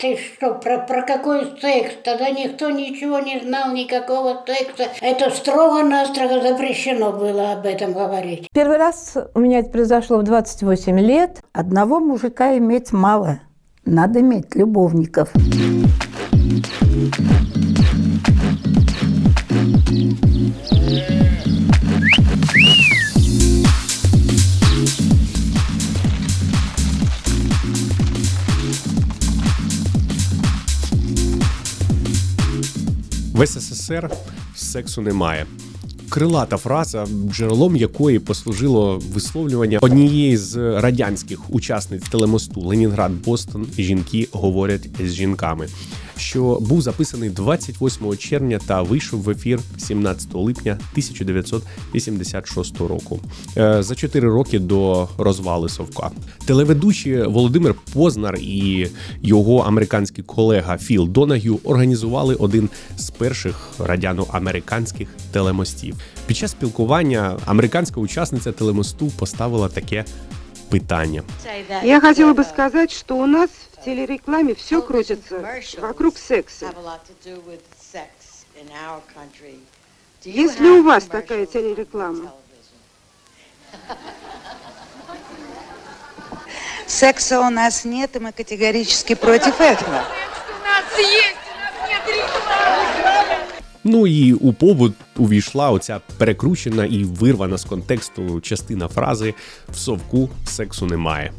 Ты что, про, про какой секс? Тогда никто ничего не знал, никакого секса. Это строго-настрого запрещено было об этом говорить. Первый раз у меня это произошло в 28 лет. Одного мужика иметь мало. Надо иметь любовников. СССР сексу немає. Крилата фраза, джерелом якої послужило висловлювання однієї з радянських учасниць телемосту Ленінград Бостон Жінки говорять з жінками, що був записаний 28 червня та вийшов в ефір 17 липня 1986 року. Е, За 4 роки до розвали Совка. Телеведучий Володимир Познар і його американський колега Філ Донагю організували один з перших радяно-американських телемостів. Під час спілкування американська учасниця телемосту поставила таке питання. Я хотела бы сказать, что у нас телерекламе все крутится вокруг секса. Есть ли у вас такая телереклама? Секса у нас нет, и мы категорически против этого. Ну і у побут увійшла оця перекручена і вирвана з контексту частина фрази в совку сексу немає.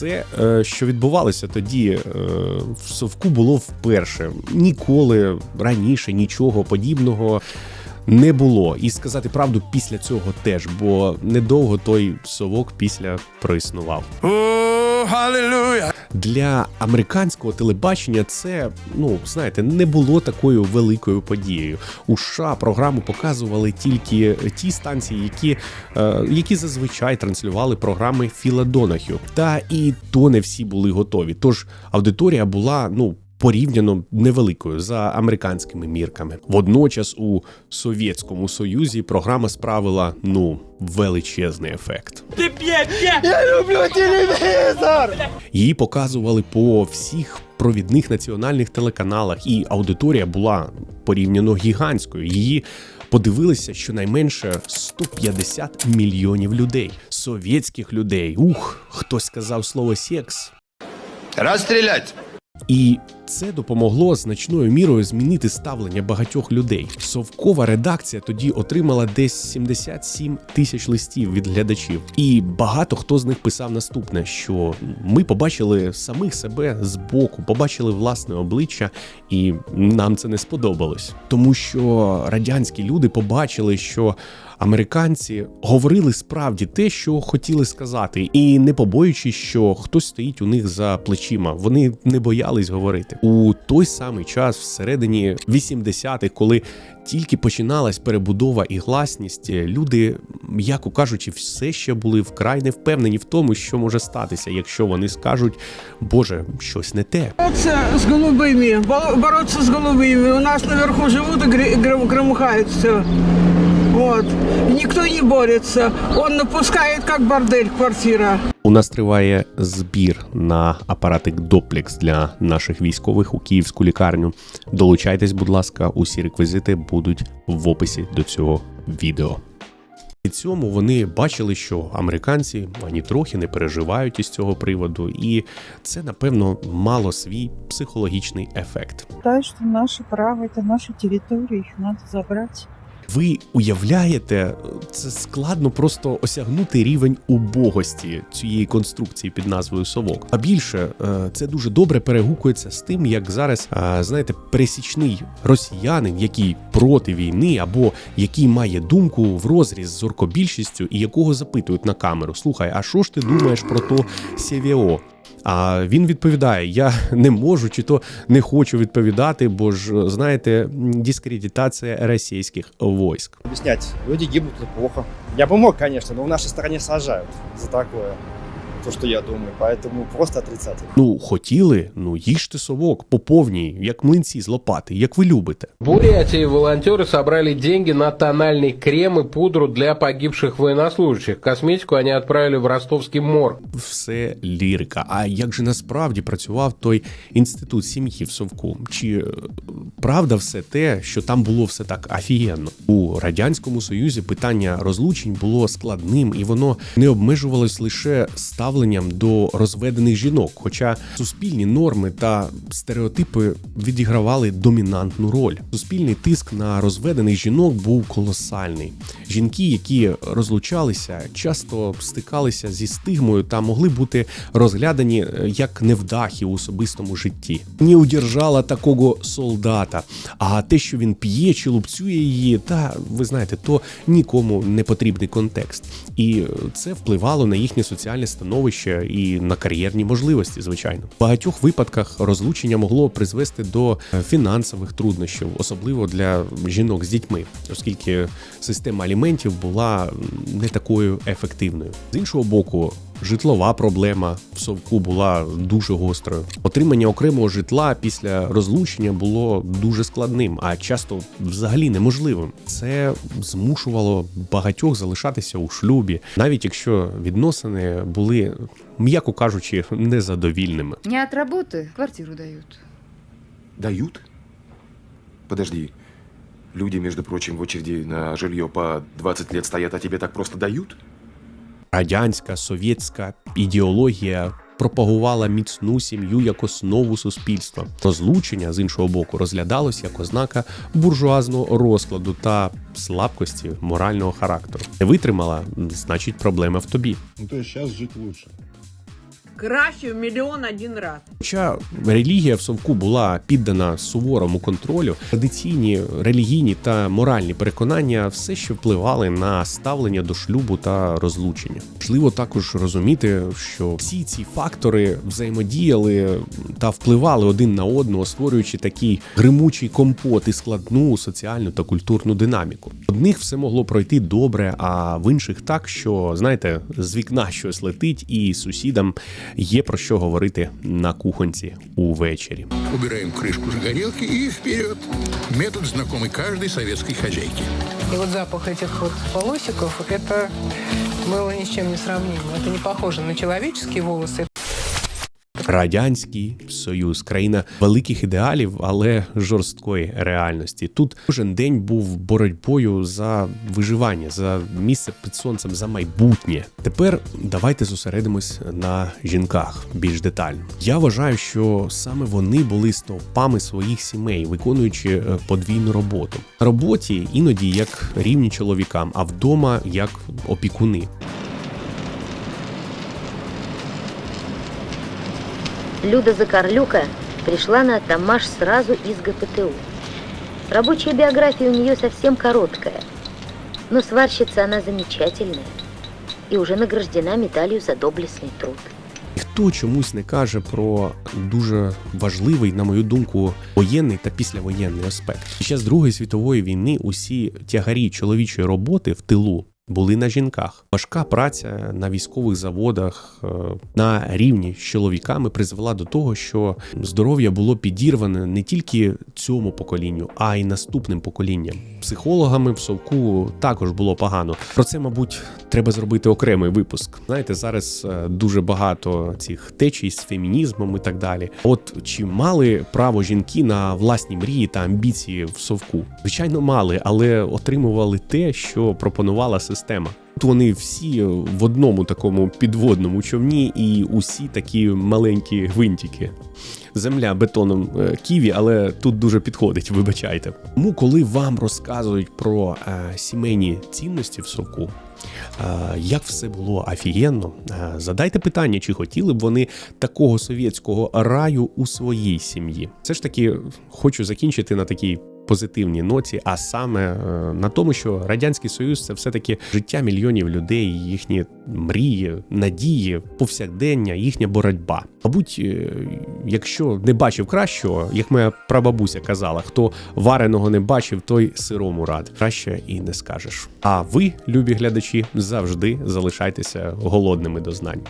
Все, е, що відбувалося тоді е, в совку, було вперше. Ніколи раніше нічого подібного не було. І сказати правду після цього теж, бо недовго той совок після проіснував. Для американського телебачення це, ну знаєте, не було такою великою подією. У США програму показували тільки ті станції, які, е, які зазвичай транслювали програми Філа Донахю. Та і то не всі були готові. Тож аудиторія була ну. Порівняно невеликою за американськими мірками. Водночас у Совєтському Союзі програма справила ну величезний ефект. Люблю Її показували по всіх провідних національних телеканалах, і аудиторія була порівняно гігантською. Її подивилися щонайменше 150 мільйонів людей, совєтських людей. Ух, хтось сказав слово секс. Расстрелять! І це допомогло значною мірою змінити ставлення багатьох людей. Совкова редакція тоді отримала десь 77 тисяч листів від глядачів, і багато хто з них писав наступне: що ми побачили самих себе збоку, побачили власне обличчя, і нам це не сподобалось, тому що радянські люди побачили, що американці говорили справді те, що хотіли сказати, і не побоюючись, що хтось стоїть у них за плечима. Вони не боялись говорити у той самий час, всередині 80-х, коли тільки починалась перебудова і гласність, люди, м'яко кажучи, все ще були вкрай не впевнені в тому, що може статися, якщо вони скажуть, Боже, щось не те. Бороться с голубыми, бо- бороться с голубыми. У нас наверху живут и гре- гром- громыхают все. Никто не борется. Он напускает, как бордель, квартира. У нас триває збір на апаратик Доплекс для наших військових у київську лікарню. Долучайтесь, будь ласка, усі реквізити будуть в описі до цього відео. І цьому вони бачили, що американці ані трохи не переживають із цього приводу, і це напевно мало свій психологічний ефект. считаю, что наше право, это наша территория, их надо забрать. Ви уявляєте, це складно просто осягнути рівень убогості цієї конструкції під назвою совок. А більше е, це дуже добре перегукується з тим, як зараз е, знаєте, пересічний росіянин, який проти війни або який має думку в розріз з оркобільшістю, і якого запитують на камеру: слухай, а що ж ти думаєш про то СВО? А він відповідає: Я не можу чи то не хочу відповідати, бо ж знаєте, дискредитація російських войск. объяснять. Люди гибнут, это плохо. Я бы мог, конечно, но в нашей стране сажают за такое. то, что я думаю, поэтому просто отрицательно. Ну, хотіли, ну їжте совок по повній, як млинці з лопати, як ви любите. В Бурятии волонтеры собрали деньги на тональный крем и пудру для погибших военнослужащих. Косметику они отправили в ростовский морг. Все лірика. А як же насправді працював той інститут сім'ї в Совку? Чи е, правда все те, що там було все так офігенно? У радянському союзі питання розлучень було складним, і воно не обмежувалось лише ставленням до розведених жінок. Хоча суспільні норми та стереотипи відігравали домінантну роль. Суспільний тиск на розведених жінок був колосальний. Жінки, які розлучалися, часто стикалися зі стигмою та могли бути розглядані е, як невдахи у особистому житті. Не удержала такого солдата. А те, що він п'є чи лупцює її, та ви знаєте, то нікому не потрібний контекст. І е, це впливало на їхнє соціальне становище і на кар'єрні можливості, звичайно. В багатьох випадках розлучення могло призвести до е, фінансових труднощів, особливо для жінок з дітьми, оскільки система аліментів була не такою ефективною. З іншого боку. Житлова проблема в совку була дуже гострою. Отримання окремого житла після розлучення було дуже складним, а часто взагалі неможливим. Це змушувало багатьох залишатися у шлюбі, навіть якщо відносини були, м'яко кажучи, незадовільними. Не от работы квартиру дают. Дают? Подожди. Люди, между прочим, в очереди на жилье по 20 лет стоят, а тебе так просто дают? Радянська совєтська ідеологія пропагувала міцну сім'ю як основу суспільства. Розлучення з іншого боку розглядалось як ознака буржуазного розкладу та слабкості морального характеру. Не витримала, значить, проблема в тобі. Ну, то зараз жити лучше. Краще в миллион один раз. Хоча релігія в совку була піддана суворому контролю, традиційні релігійні та моральні переконання все ще впливали на ставлення до шлюбу та розлучення. Важливо також розуміти, що всі ці фактори взаємодіяли та впливали один на одного, створюючи такий гримучий компот і складну соціальну та культурну динаміку. Одних все могло пройти добре, а в інших так, що знаєте, з вікна щось летить, і сусідам є про що говорити на кухонці увечері. Убираем крышку загорелки и вперед. Метод, знакомый каждой советской хозяйке. И вот запах этих вот волосиков, это было ни с чем не сравнимо. Это не похоже на человеческие волосы. Радянський Союз, країна великих ідеалів, але жорсткої реальності. Тут кожен день був боротьбою за виживання, за місце під сонцем, за майбутнє. Тепер давайте зосередимось на жінках більш детально. Я вважаю, що саме вони були стовпами своїх сімей, виконуючи е, подвійну роботу. На роботі іноді як рівні чоловікам, а вдома як опікуни. Люда Закарлюка пришла на Тамаш сразу из ГПТУ. Рабочая биография у нее совсем короткая, но сварщица она замечательная и уже награждена медалью за доблестный труд. Ніхто чомусь не каже про дуже важливий, на мою думку, воєнний та післявоєнний аспект. Під час Другої світової війни усі тягарі чоловічої роботи в тилу були на жінках. Важка праця на військових заводах е, на рівні з чоловіками призвела до того, що здоров'я було підірване не тільки цьому поколінню, а й наступним поколінням. Психологами в совку також було погано. Про це, мабуть, треба зробити окремий випуск. Знаєте, зараз е, дуже багато цих течій з фемінізмом і так далі. От чи мали право жінки на власні мрії та амбіції в совку? Звичайно, мали, але отримували те, що пропонувала система. Тут вони всі в одному такому підводному човні, і усі такі маленькі гвинтики. Земля бетоном е, ківі, але тут дуже підходить, вибачайте. Тому, коли вам розказують про е, сімейні цінності в совку, е, як все було офігенно, е, задайте питання, чи хотіли б вони такого совєтського раю у своїй сім'ї. Все ж таки, хочу закінчити на такій позитивній ноті, а саме е, на тому, що радянський союз це все таки життя мільйонів людей, їхні мрії, надії, повсякдення, їхня боротьба. Мабуть, е, якщо не бачив кращого, як моя прабабуся казала, хто вареного не бачив, той сирому рад. Краще і не скажеш. А ви, любі глядачі, завжди залишайтеся голодними до знань.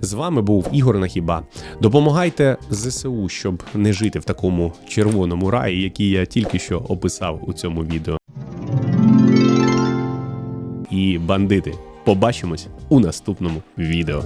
З вами був Ігор Нахіба. Допомагайте ЗСУ, щоб не жити в такому червоному раї, який я тільки що описав у цьому відео. І бандити. Побачимось у наступному відео.